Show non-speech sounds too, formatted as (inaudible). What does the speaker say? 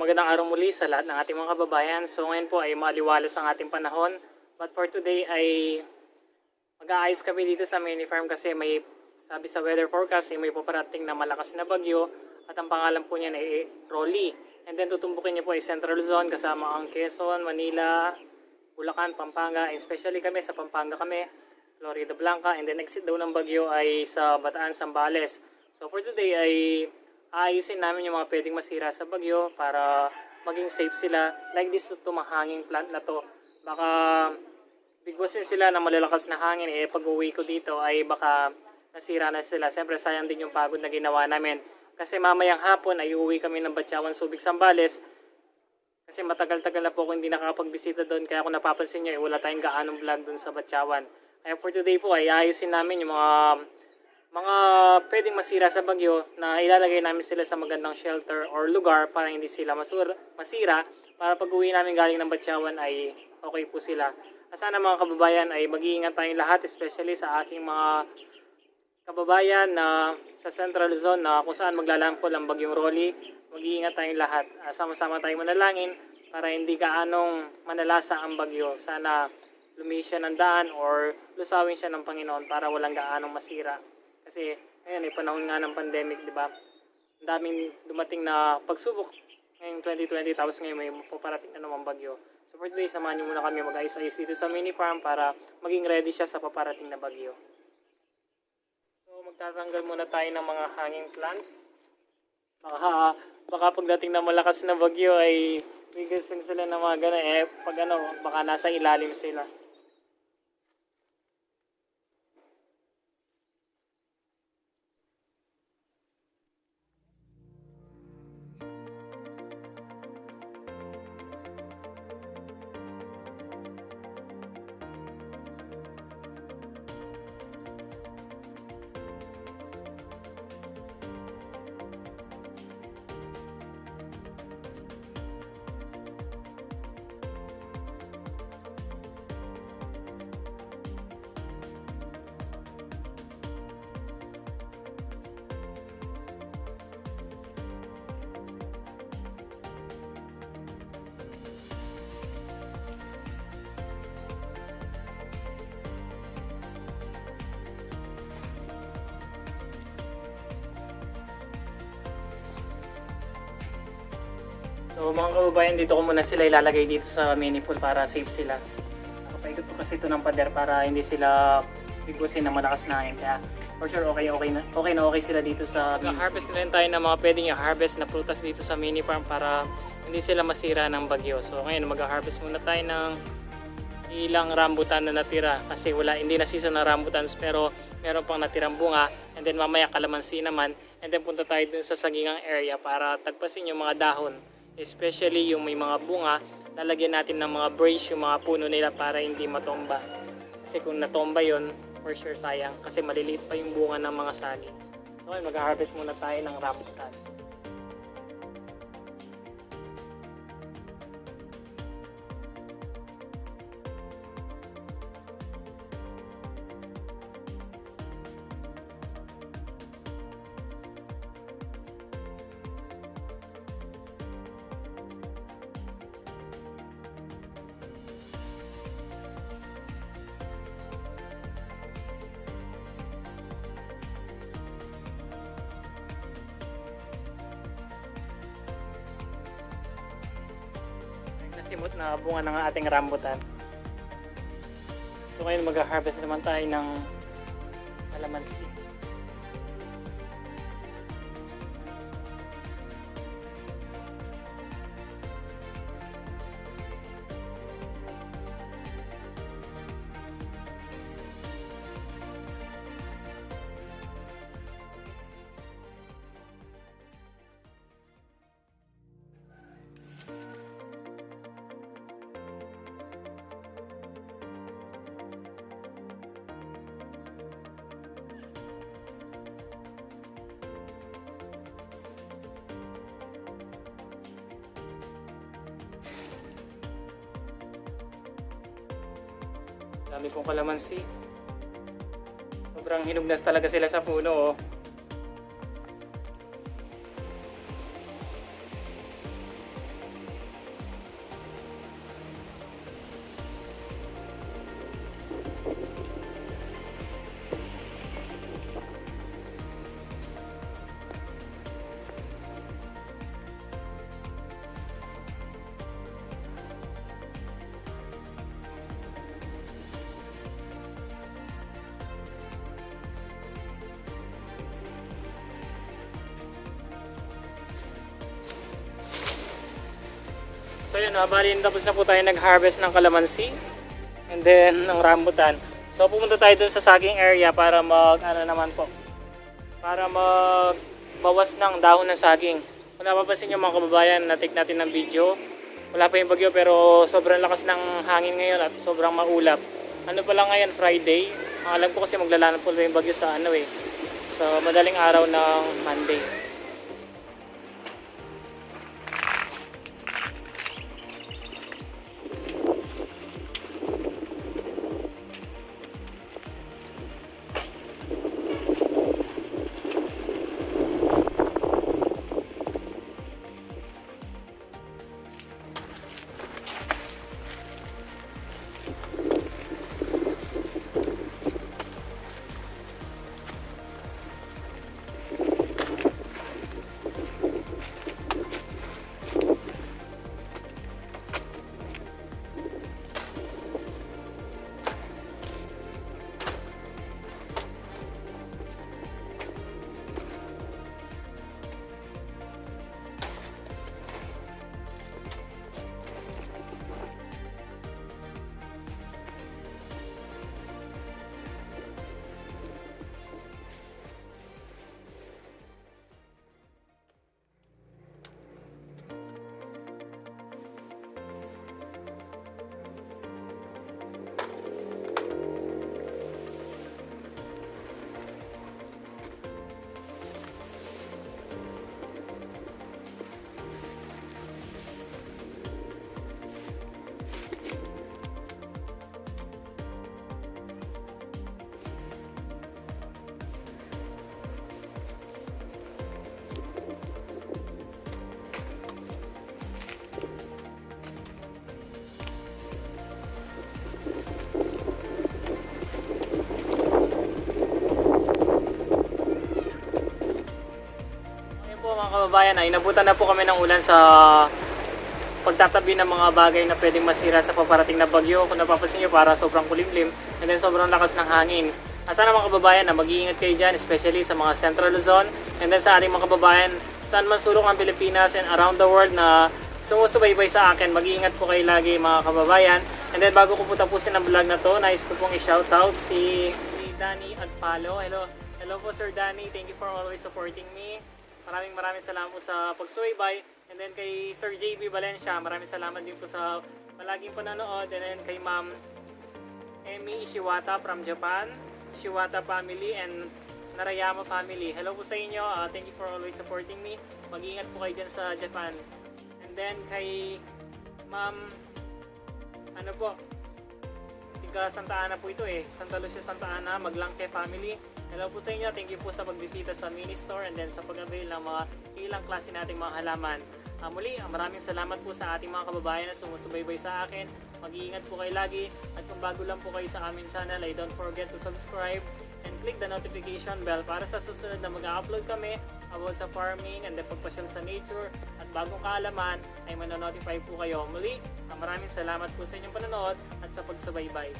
magandang araw muli sa lahat ng ating mga kababayan. So ngayon po ay maliwalas ang ating panahon. But for today ay mag-aayos kami dito sa mini farm kasi may sabi sa weather forecast ay may paparating na malakas na bagyo at ang pangalan po niya ay Rolly. And then tutumbukin niya po ay Central Zone kasama ang Quezon, Manila, Bulacan, Pampanga, especially kami sa Pampanga kami, Florida Blanca, and then exit daw ng bagyo ay sa Bataan, Sambales. So for today ay aayusin namin yung mga pwedeng masira sa bagyo para maging safe sila. Like this to mahanging plant na to. Baka bigwasin sila ng malalakas na hangin eh pag uwi ko dito ay baka nasira na sila. Siyempre sayang din yung pagod na ginawa namin. Kasi mamayang hapon ay uwi kami ng Batyawan, Subic, Sambales. Kasi matagal-tagal na po ako hindi nakakapagbisita doon. Kaya kung napapansin nyo, eh, wala tayong gaanong vlog doon sa Batyawan. Kaya for today po ay ayusin namin yung mga mga pwedeng masira sa bagyo na ilalagay namin sila sa magandang shelter or lugar para hindi sila masura, masira para pag uwi namin galing ng Batyawan ay okay po sila. Sana mga kababayan ay mag-iingat tayong lahat especially sa aking mga kababayan na sa Central Zone na kung saan maglalampo ang bagyong Rolly. Mag-iingat tayong lahat. Ah, Sama-sama tayong manalangin para hindi kaanong manalasa ang bagyo. Sana lumihis siya ng daan or lusawin siya ng Panginoon para walang gaanong masira. Kasi ngayon ay panahon nga ng pandemic, di ba? Ang daming dumating na pagsubok ngayong 2020 tapos ngayon may paparating na naman bagyo. So for today, samahan niyo muna kami mag-ayos-ayos dito sa mini farm para maging ready siya sa paparating na bagyo. So magtatanggal muna tayo ng mga hanging plant. Baka, baka pagdating ng malakas na bagyo ay bigasin sila ng mga gano'n. Eh, pag ano, baka nasa ilalim sila. So mga kababayan, dito ko muna sila ilalagay dito sa mini pool para safe sila. Nakapaikot ko kasi ito ng pader para hindi sila bigwasin ng malakas na hangin. Kaya for sure okay, okay, na, okay na okay sila dito sa Mag-harvest na tayo ng mga pwedeng i-harvest na prutas dito sa mini farm para hindi sila masira ng bagyo. So ngayon mag-harvest muna tayo ng ilang rambutan na natira kasi wala hindi na season ng rambutan pero meron pang natirang bunga and then mamaya kalamansi naman and then punta tayo dun sa sagingang area para tagpasin yung mga dahon especially yung may mga bunga lalagyan natin ng mga brace yung mga puno nila para hindi matomba. Kasi kung natomba yon for sure sayang kasi maliliit pa yung bunga ng mga saging ayun, mag-harvest muna tayo ng rambutan nasimot na bunga ng ating rambutan. So ngayon mag-harvest naman tayo ng kalamansi. Dami kong kalamansi. Sobrang hinugnas talaga sila sa puno oh. Ayun, ah, bali tapos na po tayo nag-harvest ng kalamansi and then (laughs) ng rambutan. So pumunta tayo dun sa saging area para mag ano naman po. Para mag bawas ng dahon ng saging. Kung napapansin nyo mga kababayan, na-take natin ng video. Wala pa yung bagyo pero sobrang lakas ng hangin ngayon at sobrang maulap. Ano pa lang ngayon, Friday. Ang alam ko kasi maglalanap po yung bagyo sa ano eh. Sa madaling araw ng Monday. Kababayan, ay nabutan na po kami ng ulan sa pagtatabi ng mga bagay na pwedeng masira sa paparating na bagyo. Kung napapansin nyo, para sobrang kulimlim and then sobrang lakas ng hangin. Ah, Sana mga kababayan na mag-iingat kayo dyan, especially sa mga Central Luzon and then sa ating mga kababayan saan man sulok ang Pilipinas and around the world na sumusubaybay sa akin. Mag-iingat po kayo lagi mga kababayan. And then bago ko po tapusin ang vlog na to, nais ko pong i-shoutout si, si Danny Agpalo. Hello, hello po Sir Danny. Thank you for always supporting me. Maraming maraming salamat po sa pagsubaybay. And then kay Sir JB Valencia, maraming salamat din po sa palaging panonood. And then kay Ma'am Emi Ishiwata from Japan, Ishiwata family and Narayama family. Hello po sa inyo. Uh, thank you for always supporting me. Mag-ingat po kayo dyan sa Japan. And then kay Ma'am ano po, Tiga Santa Ana po ito eh. Santa Lucia Santa Ana, Maglangke family. Hello po sa inyo. Thank you po sa pagbisita sa mini store and then sa pag-avail ng mga ilang klase nating mga halaman. Ah, muli, maraming salamat po sa ating mga kababayan na sumusubaybay sa akin. Mag-iingat po kayo lagi. At kung bago lang po kayo sa aming channel, ay don't forget to subscribe and click the notification bell para sa susunod na mag-upload kami about sa farming and the pagpasyal sa nature at bagong kaalaman ay manonotify po kayo. Muli, maraming salamat po sa inyong panonood at sa pagsubaybay.